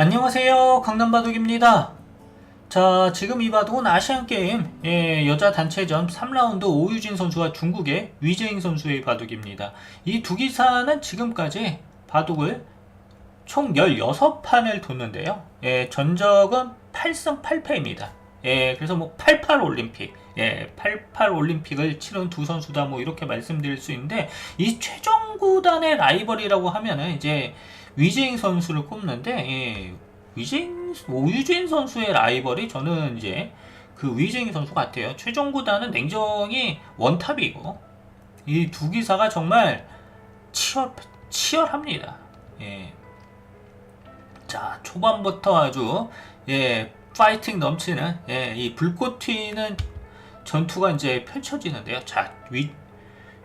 안녕하세요. 강남바둑입니다. 자, 지금 이 바둑은 아시안게임 예, 여자 단체전 3라운드 오유진 선수와 중국의 위재잉 선수의 바둑입니다. 이 두 기사는 지금까지 바둑을 총 16판을 뒀는데요. 예, 전적은 8승 8패입니다. 예, 그래서 뭐 88 올림픽, 예, 88 올림픽을 치른 두 선수다 뭐 이렇게 말씀드릴 수 있는데 이 최종 구단의 라이벌이라고 하면은 이제 위재잉 선수를 꼽는데 예, 위재잉 오유진 선수의 라이벌이 저는 이제 그 위재잉 선수 같아요. 최종 구단은 냉정히 원탑이고 이 두 기사가 정말 치열 치열합니다. 예. 자 초반부터 아주 예 파이팅 넘치는 예, 이 불꽃 튀는 전투가 이제 펼쳐지는데요. 자 위,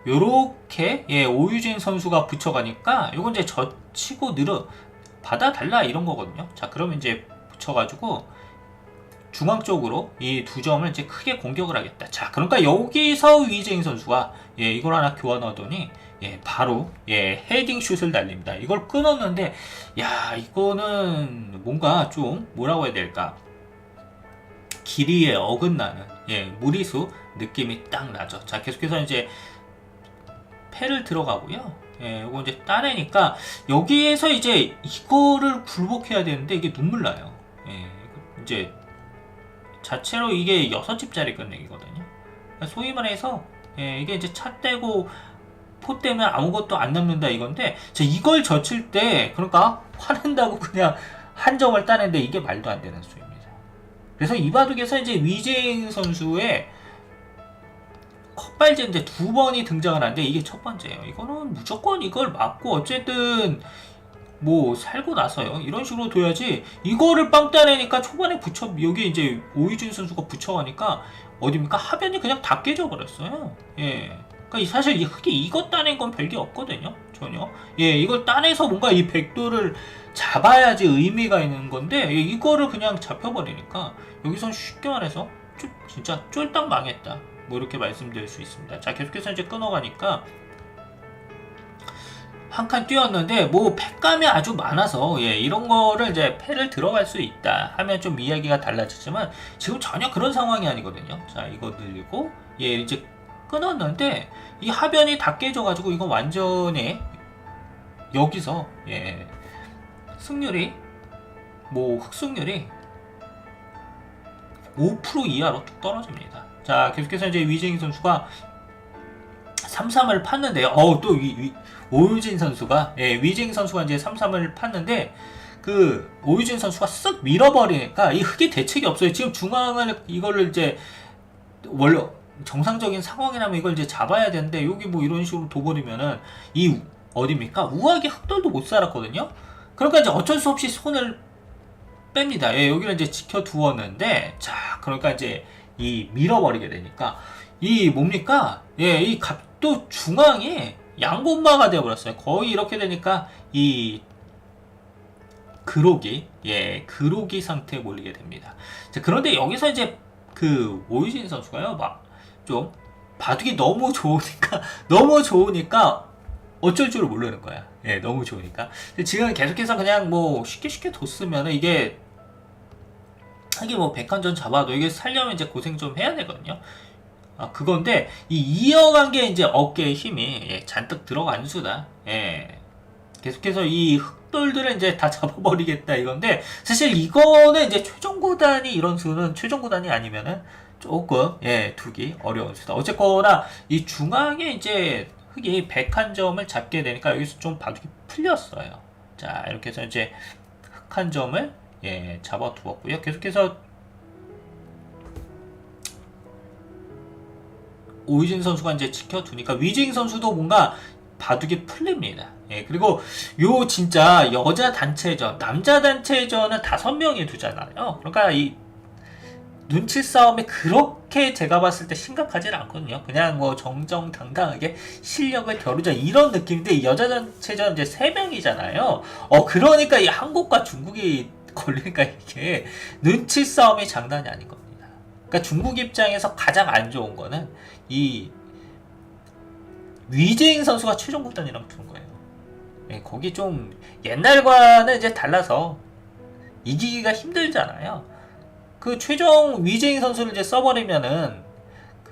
요렇게 예, 오유진 선수가 붙여가니까 요건 이제 젖히고 늘어 받아달라 이런 거거든요. 자 그러면 이제 붙여가지고 중앙 쪽으로 이 두 점을 이제 크게 공격을 하겠다. 자 그러니까 여기서 위재인 선수가 예 이걸 하나 교환하더니 예 바로 예 헤딩 슛을 날립니다. 이걸 끊었는데 야 이거는 뭔가 좀 뭐라고 해야 될까 길이에 어긋나는 예 무리수 느낌이 딱 나죠. 자 계속해서 이제 패를 들어가고요. 예, 이거 이제 따내니까 여기에서 이제 이거를 굴복해야 되는데 이게 눈물 나요. 예, 이제 자체로 이게 여섯 집짜리 끝내기거든요. 그러니까 소위 말해서 예, 이게 이제 차 떼고 포 떼면 아무것도 안 남는다 이건데 자, 이걸 젖힐 때 그러니까 화낸다고 그냥 한 점을 따는데 이게 말도 안 되는 수입니다. 그래서 이 바둑에서 이제 위재인 선수의 컵발제인데 두 번이 등장을 하는데 이게 첫 번째예요. 이거는 무조건 이걸 맞고 어쨌든 뭐 살고 나서요. 이런 식으로 둬야지 이거를 빵 따내니까 초반에 붙여 여기 이제 오유진 선수가 붙여가니까 어딥니까 하변이 그냥 다 깨져 버렸어요. 예. 그러니까 이- 사실 이 흙이 이거 따낸 건 별게 없거든요. 전혀. 예, 이걸 따내서 뭔가 이 백도를 잡아야지 의미가 있는 건데 예, 이거를 그냥 잡혀버리니까 여기선 쉽게 말해서 좀 진짜 쫄딱 망했다. 뭐 이렇게 말씀드릴 수 있습니다. 자 계속해서 이제 끊어가니까 한 칸 뛰었는데 뭐 패감이 아주 많아서 예 이런 거를 이제 패를 들어갈 수 있다 하면 좀 이야기가 달라지지만 지금 전혀 그런 상황이 아니거든요. 자 이거 늘리고 예 이제 끊었는데 이 하변이 다 깨져가지고 이건 완전히 여기서 예 승률이 뭐 흑승률이 5% 이하로 뚝 떨어집니다. 자, 계속해서 이제 위재인 선수가 3-3을 팠는데요. 어우, 또 위, 위, 오유진 선수가, 예, 위재인 선수가 이제 3-3을 팠는데, 그, 오유진 선수가 쓱 밀어버리니까 이 흙이 대책이 없어요. 지금 중앙을, 이거를 이제, 원래, 정상적인 상황이라면 이걸 이제 잡아야 되는데, 여기 뭐 이런 식으로 둬버리면은, 이, 어딥니까? 우아하게 흑돌도 못 살았거든요? 그러니까 이제 어쩔 수 없이 손을 뺍니다. 예, 여기를 이제 지켜두었는데, 자, 그러니까 이제 이 밀어버리게 되니까, 이 뭡니까? 예, 이 갑도 중앙에 양곤마가 되어버렸어요. 거의 이렇게 되니까, 이 그로기, 예, 그로기 상태에 몰리게 됩니다. 자, 그런데 여기서 이제 그 오유진 선수가요, 막 좀 바둑이 너무 좋으니까, 너무 좋으니까 어쩔 줄을 모르는 거야. 예, 너무 좋으니까. 지금 계속해서 그냥 뭐 쉽게 쉽게 뒀으면 이게 이게 뭐 백한전 잡아도 이게 살려면 이제 고생 좀 해야 되거든요. 아 그건데 이 이어간 게 이제 어깨에 힘이 예, 잔뜩 들어간 수다. 예. 계속해서 이 흑돌들을 이제 다 잡아버리겠다 이건데 사실 이거는 이제 최종 구단이 이런 수는 최종 구단이 아니면은 조금 예 두기 어려운 수다. 어쨌거나 이 중앙에 이제 흑이 101점을 잡게 되니까 여기서 좀 바둑이 풀렸어요. 자 이렇게 해서 이제 흑한 점을 예 잡아두었고요. 계속해서 오유진 선수가 이제 지켜두니까 위징 선수도 뭔가 바둑이 풀립니다. 예, 그리고 요 진짜 여자 단체전, 남자 단체전은 다섯 명이 두잖아요. 그러니까 이 눈치 싸움이 그렇게 제가 봤을 때 심각하진 않거든요. 그냥 뭐 정정당당하게 실력을 겨루자 이런 느낌인데 이 여자 단체전 이제 세 명이잖아요. 어 그러니까 이 한국과 중국이 걸리니까 이게 눈치 싸움이 장난이 아닌 겁니다. 그러니까 중국 입장에서 가장 안 좋은 거는 이 위재인 선수가 최종 구단이랑 두는 거예요. 예, 거기 좀 옛날과는 이제 달라서 이기기가 힘들잖아요. 그 최종 위재인 선수를 이제 써버리면은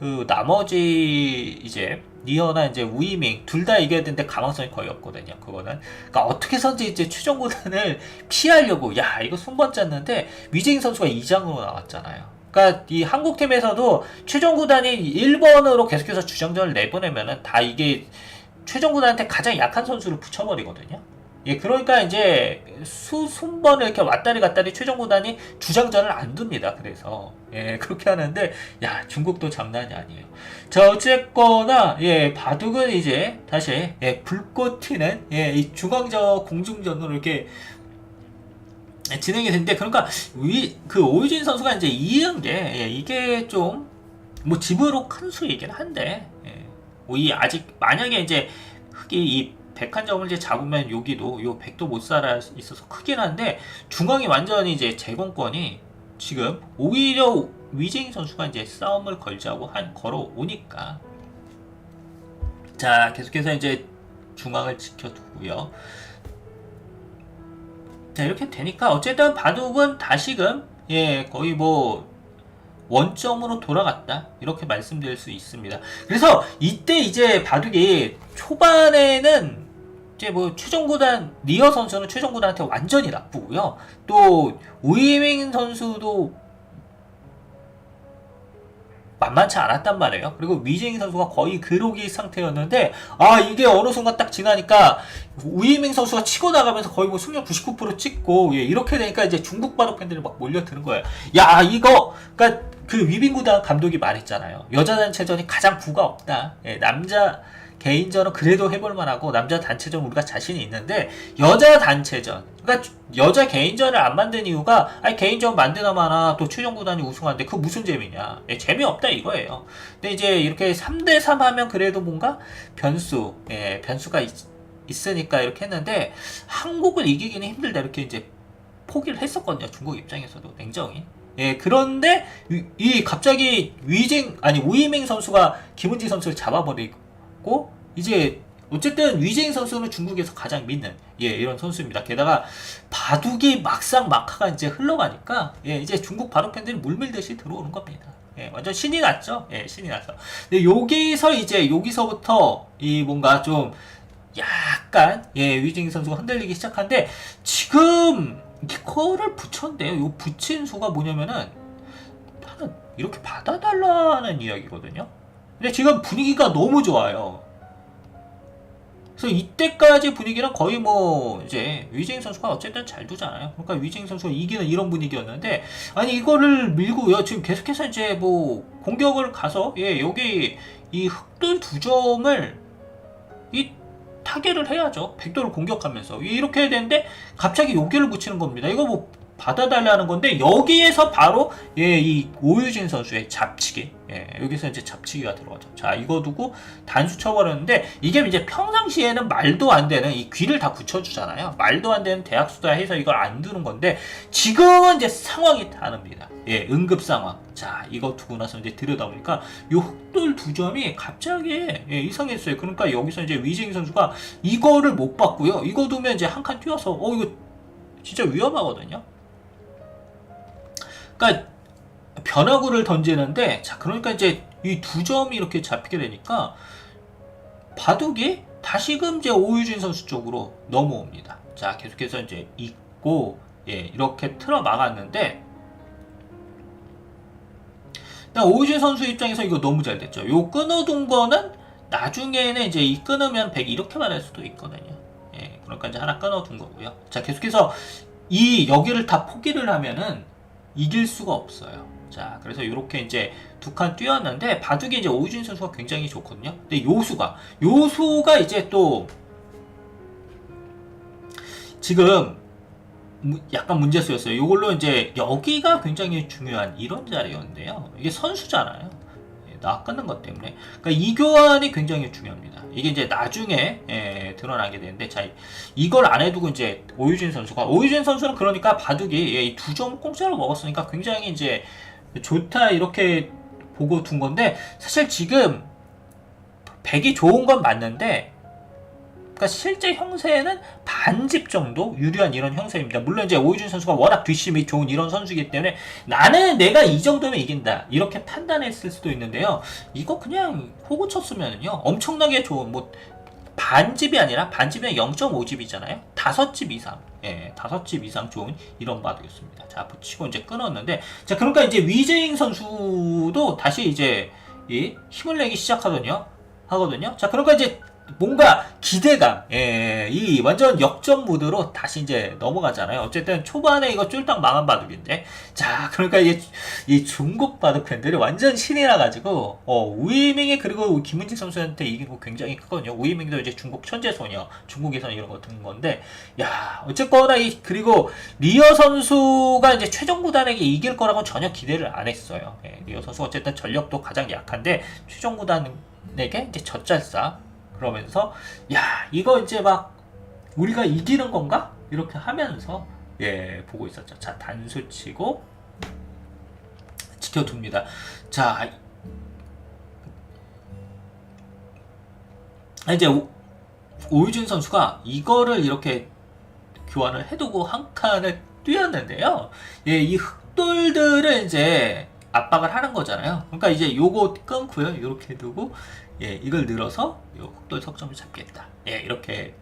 그 나머지 이제 니어나 이제 우이밍 둘 다 이겨야 되는데 가망성이 거의 없거든요. 그거는 그러니까 어떻게 선지 이제 최종 구단을 피하려고 야 이거 손번 짰는데 위재인 선수가 2장으로 나왔잖아요. 그러니까 이 한국 팀에서도 최종 구단이 1번으로 계속해서 주장전을 내보내면은 다 이게 최종 구단한테 가장 약한 선수를 붙여버리거든요. 예, 그러니까 이제 수, 순번을 이렇게 왔다리 갔다리 최종 구단이 주장전을 안 둡니다. 그래서, 예, 그렇게 하는데, 야, 중국도 장난이 아니에요. 자, 어쨌거나, 예, 바둑은 이제 다시, 예, 불꽃 튀는, 예, 이 중앙저 공중전으로 이렇게 예, 진행이 됐는데, 그러니까, 위, 그 오유진 선수가 이제 이은 게, 예, 이게 좀, 뭐, 집으로 큰 수이긴 한데, 예, 이 아직, 만약에 이제, 흑이 이 백한점을 이제 잡으면 여기도 요 백도 못 살아 있어서 크긴 한데 중앙이 완전히 이제 제공권이 지금 오히려 위재인 선수가 이제 싸움을 걸자고 한 걸어 오니까 자 계속해서 이제 중앙을 지켜두고요. 자 이렇게 되니까 어쨌든 바둑은 다시금 예 거의 뭐 원점으로 돌아갔다 이렇게 말씀드릴 수 있습니다. 그래서 이때 이제 바둑이 초반에는 이제 뭐 최종구단 리어 선수는 최종구단한테 완전히 나쁘고요. 또 우이밍 선수도 만만치 않았단 말이에요. 그리고 위재인 선수가 거의 그로기 상태였는데 아 이게 어느 순간 딱 지나니까 우이밍 선수가 치고 나가면서 거의 뭐 승률 99% 찍고 예, 이렇게 되니까 이제 중국 바둑 팬들이 막 몰려드는 거예요. 야 이거 그러니까 그 위빙구단 감독이 말했잖아요. 여자 단체전이 가장 부가 없다. 예, 남자 개인전은 그래도 해볼 만하고 남자 단체전 우리가 자신이 있는데 여자 단체전 그러니까 여자 개인전을 안 만든 이유가 아니 개인전 만드나마나 또 최종 구단이 우승하는데 그 무슨 재미냐 예, 재미없다 이거예요 근데 이제 이렇게 3대3 하면 그래도 뭔가 변수 예, 변수가 있, 있으니까 이렇게 했는데 한국을 이기기는 힘들다 이렇게 이제 포기를 했었거든요 중국 입장에서도 냉정히 예, 그런데 이, 이 갑자기 위쟁 아니 우이밍 선수가 김은지 선수를 잡아버리고 고 이제 어쨌든 위재인 선수는 중국에서 가장 믿는 예 이런 선수입니다. 게다가 바둑이 막상 막하가 이제 흘러가니까 예 이제 중국 바둑 팬들이 물밀듯이 들어오는 겁니다. 예 완전 신이 났죠. 예 신이 나서. 근데 여기서 이제 여기서부터 이 뭔가 좀 약간 예 위재인 선수가 흔들리기 시작한데 지금 이거를 붙였는데요. 요 붙인 수가 뭐냐면은 나는 이렇게 받아달라는 이야기거든요. 근데 지금 분위기가 너무 좋아요. 그래서 이때까지 분위기는 거의 뭐 이제 위재인 선수가 어쨌든 잘 두잖아요. 그러니까 위재인 선수가 이기는 이런 분위기였는데 아니 이거를 밀고요. 지금 계속해서 이제 뭐 공격을 가서 예 여기 이 흑돌 두 점을 이 타결을 해야죠. 백도를 공격하면서 이렇게 해야 되는데 갑자기 요기를 붙이는 겁니다. 이거 뭐 받아달라는 건데 여기에서 바로 예, 이 오유진 선수의 잡치기 예, 여기서 이제 잡치기가 들어가죠. 자 이거 두고 단수 쳐버렸는데 이게 이제 평상시에는 말도 안 되는 이 귀를 다 붙여주잖아요. 말도 안 되는 대학 수다 해서 이걸 안 두는 건데 지금은 이제 상황이 다릅니다. 예, 응급 상황. 자 이거 두고 나서 이제 들여다보니까 요 흑돌 두 점이 갑자기 예, 이상했어요. 그러니까 여기서 이제 위징 선수가 이거를 못 봤고요. 이거 두면 이제 한 칸 뛰어서 어 이거 진짜 위험하거든요. 그러니까 변화구를 던지는데 자 그러니까 이제 이 두 점이 이렇게 잡히게 되니까 바둑이 다시금 이제 오유진 선수 쪽으로 넘어옵니다. 자 계속해서 이제 있고 예 이렇게 틀어 막았는데 오유진 선수 입장에서 이거 너무 잘 됐죠. 요 끊어둔 거는 나중에는 이제 이 끊으면 100 이렇게 말할 수도 있거든요. 예 그러니까 이제 하나 끊어둔 거고요. 자 계속해서 이 여기를 다 포기를 하면은 이길 수가 없어요. 자, 그래서 이렇게 이제 두 칸 뛰었는데 바둑이 이제 오유진 선수가 굉장히 좋거든요. 근데 요수가 요수가 이제 또 지금 약간 문제수였어요. 이걸로 이제 여기가 굉장히 중요한 이런 자리였는데요. 이게 선수잖아요. 나 끊는 것 때문에. 그러니까 이 교환이 굉장히 중요합니다. 이게 이제 나중에 예, 드러나게 되는데, 자, 이걸 안 해두고 이제 오유진 선수가, 오유진 선수는 그러니까 바둑이 예, 두 점 공짜로 먹었으니까 굉장히 이제 좋다 이렇게 보고 둔 건데, 사실 지금 백이 좋은 건 맞는데, 그러니까 실제 형세는 반집 정도 유리한 이런 형세입니다. 물론 이제 오유준 선수가 워낙 뒷심이 좋은 이런 선수이기 때문에 나는 내가 이 정도면 이긴다 이렇게 판단했을 수도 있는데요. 이거 그냥 호구 쳤으면요 엄청나게 좋은 뭐 반집이 아니라 반집은 0.5집이잖아요. 다섯 집 이상, 예, 다섯 집 이상 좋은 이런 바둑이었습니다. 자, 붙이고 이제 끊었는데, 자, 그러니까 이제 위재잉 선수도 다시 이제 이 힘을 내기 시작하거든요. 하거든요. 자, 그러니까 이제 뭔가 기대감, 예, 이 완전 역전 모드로 다시 이제 넘어가잖아요. 어쨌든 초반에 이거 쫄딱 망한 바둑인데, 자, 그러니까 이게 이 중국 바둑 팬들이 완전 신이 나가지고, 어, 우이밍이 그리고 김은지 선수한테 이긴 거 굉장히 크거든요. 우이밍도 이제 중국 천재 소녀, 중국에서는 이런 거든 건데, 야, 어쨌거나 이, 그리고 리어 선수가 이제 최종 구단에게 이길 거라고 전혀 기대를 안 했어요. 예, 리어 선수 어쨌든 전력도 가장 약한데, 최종 구단에게 이제 젖잘싸. 그러면서, 야, 이거 이제 막, 우리가 이기는 건가? 이렇게 하면서, 예, 보고 있었죠. 자, 단수 치고, 지켜둡니다. 자, 이제 오, 오유진 선수가 이거를 이렇게 교환을 해두고 한 칸을 뛰었는데요. 예, 이 흑돌들을 이제 압박을 하는 거잖아요. 그러니까 이제 요거 끊고요. 이렇게 두고 예, 이걸 늘어서 요 흑돌 석점을 잡겠다. 예, 이렇게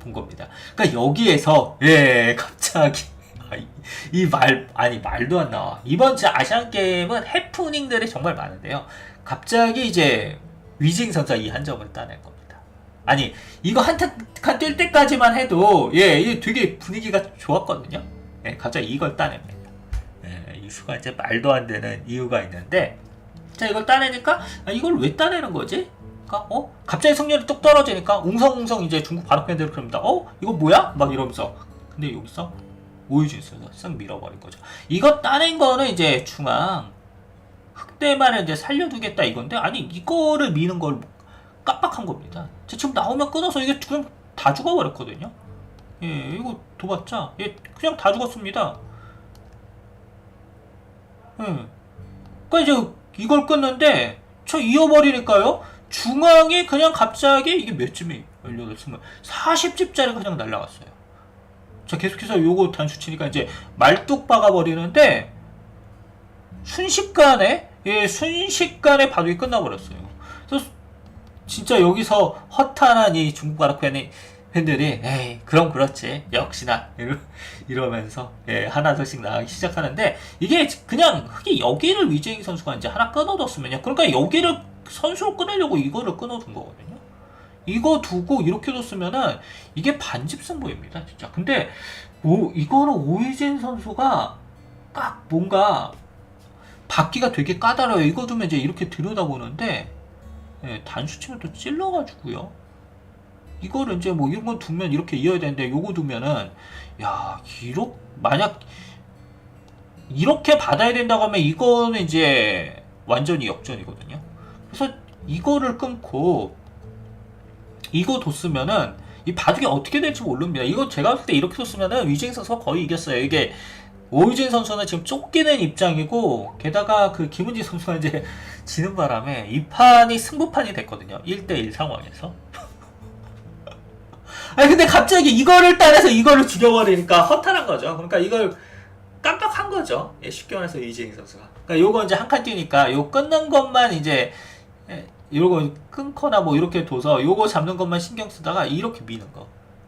본 겁니다. 그러니까 여기에서 예, 갑자기 이말 아니 말도 안 나와. 이번 주 아시안 게임은 해프닝들이 정말 많은데요. 갑자기 이제 위징 선수가 이한 점을 따낸 겁니다. 아니 이거 한칸뛸 때까지만 해도 예, 이게 되게 분위기가 좋았거든요. 예, 갑자기 이걸 따냅니다. 예, 이 수가 이제 말도 안 되는 이유가 있는데 자 이걸 따내니까 아, 이걸 왜 따내는 거지? 그러니까 어 갑자기 승률이 뚝 떨어지니까 웅성웅성 이제 중국 바둑 팬들 그럽니다. 어 이거 뭐야? 막 이러면서 근데 여기서 오유진 선수가 쓱 밀어버린 거죠. 이거 따낸 거는 이제 중앙 흑대만을 이제 살려두겠다 이건데 아니 이거를 미는 걸 깜빡한 겁니다. 자, 지금 나오면 끊어서 이게 그냥 다 죽어버렸거든요. 예, 이거 도봤자 예, 그냥 다 죽었습니다. 예. 그러니까 이제 이걸 끊는데 저 이어버리니까요. 중앙이 그냥 갑자기 이게 몇 쯤이 18, 20, 40집짜리가 그냥 날라갔어요. 자 계속해서 요거 단수 치니까 이제 말뚝 박아버리는데 순식간에 예 순식간에 바둑이 끝나버렸어요. 그래서 진짜 여기서 허탄한 이 중국 팬이 팬들이 에이 그럼 그렇지. 역시나. 이러, 이러 면서 예 하나둘씩 나가기 시작하는데 이게 그냥 흑이 여기를 위재익 선수가 이제 하나 끊어뒀으면요. 그러니까 여기를 선수를 끊으려고 이거를 끊어둔 거거든요. 이거 두고 이렇게 뒀으면은 이게 반집 승부입니다 진짜. 근데 오, 이거는 오이진 선수가 딱 뭔가 받기가 되게 까다로워요. 이거 두면 이제 이렇게 들여다보는데 예, 단수 치면 또 찔러가지고요 이거를 이제 뭐 이런 건 두면 이렇게 이어야 되는데 요거 두면은 야 이렇게 만약 이렇게 받아야 된다고 하면 이거는 이제 완전히 역전이거든요. 그래서 이거를 끊고 이거 뒀으면은 이 바둑이 어떻게 될지 모릅니다. 이거 제가 봤을 때 이렇게 뒀으면은 위징 선수가 거의 이겼어요. 이게 오유진 선수는 지금 쫓기는 입장이고 게다가 그 김은지 선수가 이제 지는 바람에 이 판이 승부판이 됐거든요. 1대1 상황에서. 아니 근데 갑자기 이거를 따내서 이거를 죽여버리니까 허탈한 거죠. 그러니까 이걸 깜빡한 거죠. 예, 쉽게 말해서 이재ing 선수가. 그러니까 요거 이제 한 칸 뛰니까 요 끊는 것만 이제 예, 요거 끊거나 뭐 이렇게 둬서 요거 잡는 것만 신경 쓰다가 이렇게 미는 거.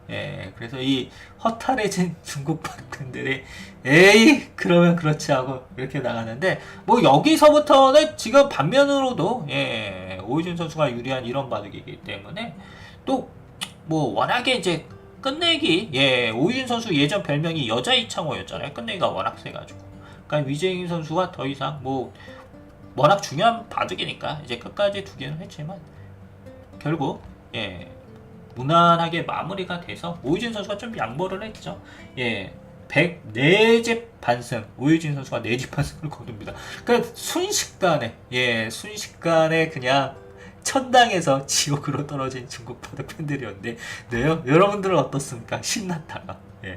예, 그래서 이 허탈해진 중국 팬들이 에이 그러면 그렇지 하고 이렇게 나가는데 뭐 여기서부터는 지금 반면으로도 예, 오이준 선수가 유리한 이런 바둑이기 때문에 또 뭐 워낙에 이제 끝내기 예 오유진 선수 예전 별명이 여자 이창호였잖아요. 끝내기가 워낙 세가지고. 그러니까 위재인 선수가 더 이상 뭐 워낙 중요한 바둑이니까 이제 끝까지 두기는 했지만 결국 예 무난하게 마무리가 돼서 오유진 선수가 좀 양보를 했죠. 예 104집 반승 오유진 선수가 4집 반승을 거둡니다. 그러니까 순식간에 예 순식간에 그냥 천당에서 지옥으로 떨어진 중국 바둑 팬들이었는데, 네요? 여러분들은 어떻습니까? 신났다가. 예.